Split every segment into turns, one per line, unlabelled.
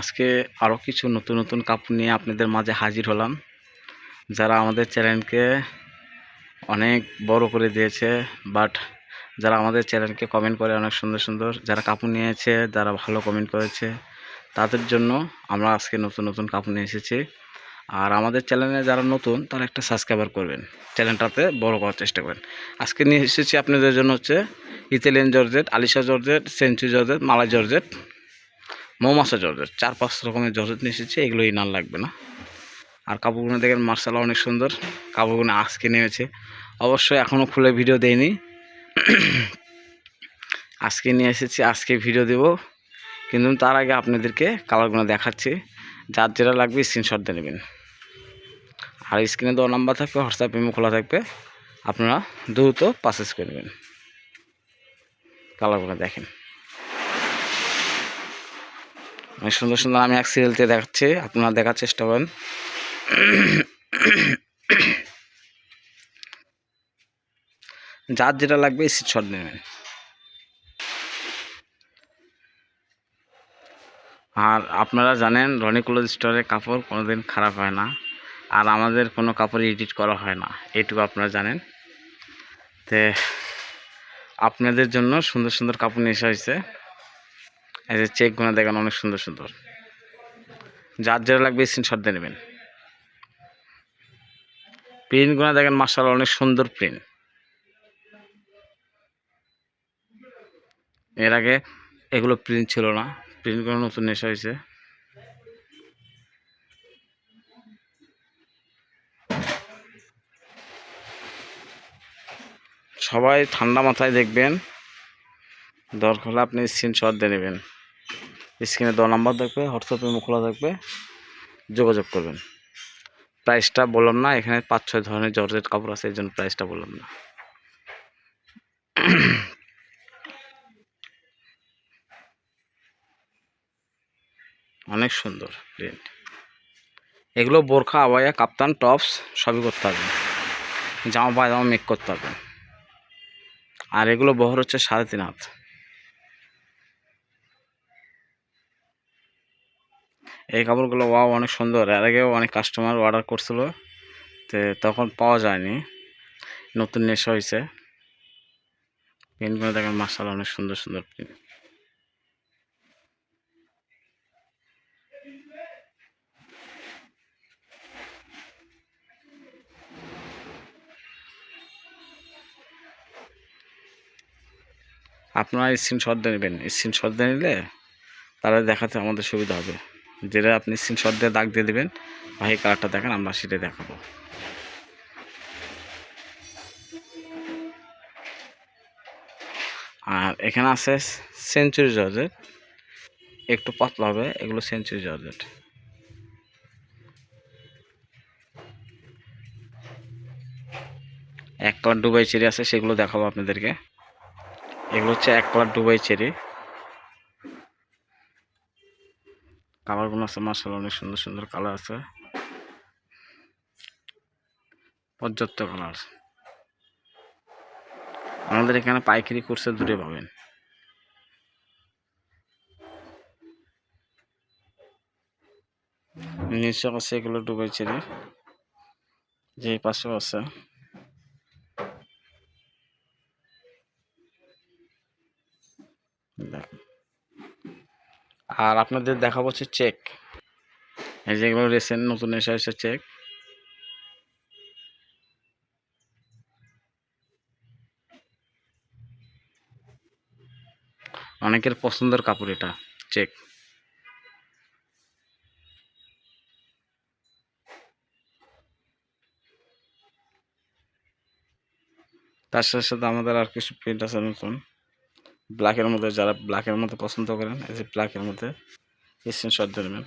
আজকে আরও কিছু নতুন নতুন কাপড় নিয়ে আপনাদের মাঝে হাজির হলাম। যারা আমাদের চ্যানেলকে অনেক বড় করে দিয়েছে বাট যারা আমাদের চ্যানেলকে কমেন্ট করে অনেক সুন্দর সুন্দর যারা কাপড় নিয়েছে, যারা ভালো কমেন্ট করেছে, তাদের জন্য আমরা আজকে নতুন নতুন কাপড় নিয়ে এসেছি। আর আমাদের চ্যানেলে যারা নতুন, তারা একটা সাবস্ক্রাইবার করবেন। চ্যানেলটাতে বড় করার চেষ্টা করবেন আজকে নিয়ে এসেছি আপনাদের জন্য হচ্ছে Italian georgette Alisha georgette century georgette Mala georgette মৌমাসা georgette, চার পাঁচ রকমের জর্জেট নিয়ে এসেছি এগুলো ইনার লাগবে না। আর কাপড়গুলো দেখেন, মার্শাল অনেক সুন্দর। কাপড়গুলো আজকে নেমেছে। অবশ্যই এখনও খুলে ভিডিও দেয়নি আজকে নিয়ে এসেছি, আজকে ভিডিও দেব। কিন্তু তার আগে আপনাদেরকে কালারগুলো দেখাচ্ছি। যার যেটা লাগবে স্ক্রিনশট দিয়ে নেবেন। আর স্ক্রিনে দেওয়া নাম্বার থাকবে হোয়াটসঅ্যাপ ইমো খোলা থাকবে। আপনারা দ্রুত পারচেস করে নেবেন। কালারগুলো দেখেন। অনেক সুন্দর সুন্দর আমি এক সিরিয়ালতে দেখাচ্ছি, আপনারা দেখার চেষ্টা করেন। যার যেটা লাগবে স্ক্রিনশট নেবেন আর আপনারা জানেন, রনি ক্লোথ স্টোরের কাপড় কোনোদিন খারাপ হয় না, আর আমাদের কোনো কাপড় এডিট করা হয় না এটুকু আপনারা জানেন। তে আপনাদের জন্য সুন্দর সুন্দর কাপড় নিয়ে এসে হয়েছে। এই যে চেকগুলো দেখেন, অনেক সুন্দর সুন্দর। যার যেটা লাগবে স্ক্রিনশট দিয়ে নেবেন। প্রিন্টগুলো দেখেন মার্শাল অনেক সুন্দর প্রিন্ট এর আগে এগুলো প্রিন্ট ছিল না। প্রিন্টগুলো নতুন নেশা হয়েছে। সবাই ঠান্ডা মাথায় দেখবেন। দরকার হলে আপনি স্ক্রিনশট দিয়ে নেবেন। স্ক্রিনে দেওয়া নাম্বার থাকবে হোয়াটসঅ্যাপে খোলা থাকবে, যোগাযোগ করবেন। প্রাইসটা বললাম না, এখানে পাঁচ, ছয় ধরনের জর্জেট কাপড় আছে, এই জন্য প্রাইসটা বললাম না। অনেক সুন্দর প্রিন্ট এগুলো বোরখা, আবায়া, কাপ্তান, টপস, সবই করতে পারবেন। জামা পায়জামা মেক করতে পারবেন। আর এগুলো বহর হচ্ছে সাড়ে তিন হাত। এই কাপড়গুলো, ওয়াও, অনেক সুন্দর। এর আগেও অনেক কাস্টমার অর্ডার করছিল, তো তখন পাওয়া যায়নি। নতুন নেশা হয়েছে। প্রিন্টগুলো দেখেন মার্শাল অনেক সুন্দর সুন্দর প্রিন্ট আপনারা স্ক্রিনশট দিয়ে নেবেন। স্ক্রিনশট দিয়ে নিলে তাহলে দেখাতে আমাদের সুবিধা হবে। যেটা আপনি স্ক্রিনশট দিয়ে দাগ দিয়ে দেবেন ভাই কালারটা দেখেন, আমরা সেটা দেখাবো। আর এখানে আছে সেঞ্চুরি জর্জেট একটু পাতলা হবে, এগুলো সেঞ্চুরি জর্জেট এক কালার ডুবাই চেরি আছে, সেগুলো দেখাবো আপনাদেরকে। এগুলো হচ্ছে এক কালার ডুবাই চেরি কালারগুলো আছে মার্শাল অনেক সুন্দর সুন্দর কালার আছে। পর্যাপ্ত কালার। আমাদের এখানে পাইকারি কোর্সে দূরে পাবেন। নিচে আছে, এগুলো ডুবাই চেরি। যে পাশেও আছে। দেখেন আর আপনাদের দেখাবো হচ্ছে চেক এই যেগুলো রিসেন্ট নতুন এসে এসে চেক অনেকের পছন্দের কাপড় এটা চেক তার সাথে সাথে আমাদের আর কিছু প্রিন্ট আছে নতুন। ব্ল্যাকের মধ্যে, যারা ব্ল্যাকের মধ্যে পছন্দ করেন, এই যে ব্ল্যাকের মধ্যে স্ক্রিনশট দিয়ে নেবেন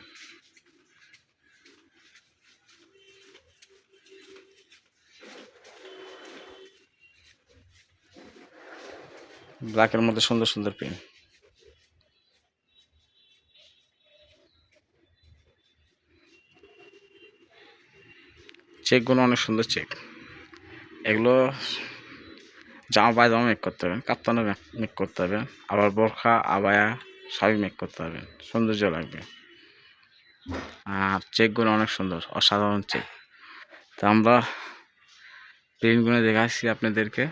ব্ল্যাকের মধ্যে সুন্দর সুন্দর প্রিন্ট চেকগুলো অনেক সুন্দর চেক এগুলো জামা পায়জামা মেক করতে হবে, কাপ্তানও মেক করতে হবে, আবার বোরখা, আবায়া সবই মেক করতে হবে, সৌন্দর্য লাগবে। আর চেকগুলো অনেক সুন্দর, অসাধারণ চেক। তো আমরা প্রিন্টগুলো দেখাচ্ছি আপনাদেরকে,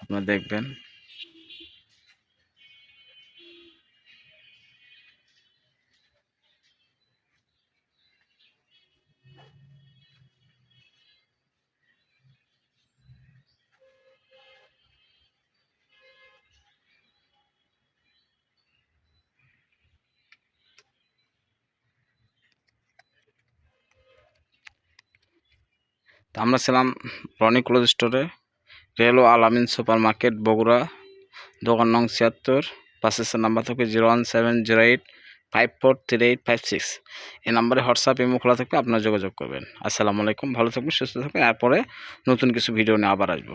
আপনারা দেখবেন। তো আমরা ছিলাম রনি ক্লোজ স্টোরে রেলো আল আমিন সুপার মার্কেট বগুড়া, দোকান নং ছিয়াত্তর পাশের নাম্বার থাকবে zero one seven zero eight five four three eight five six. এই নাম্বারে হোয়াটসঅ্যাপ, ইমো খোলা থাকবে আপনারা যোগাযোগ করবেন। আসসালামু আলাইকুম, ভালো থাকবেন, সুস্থ থাকবেন। এরপরে নতুন কিছু ভিডিও নিয়ে আবার আসব।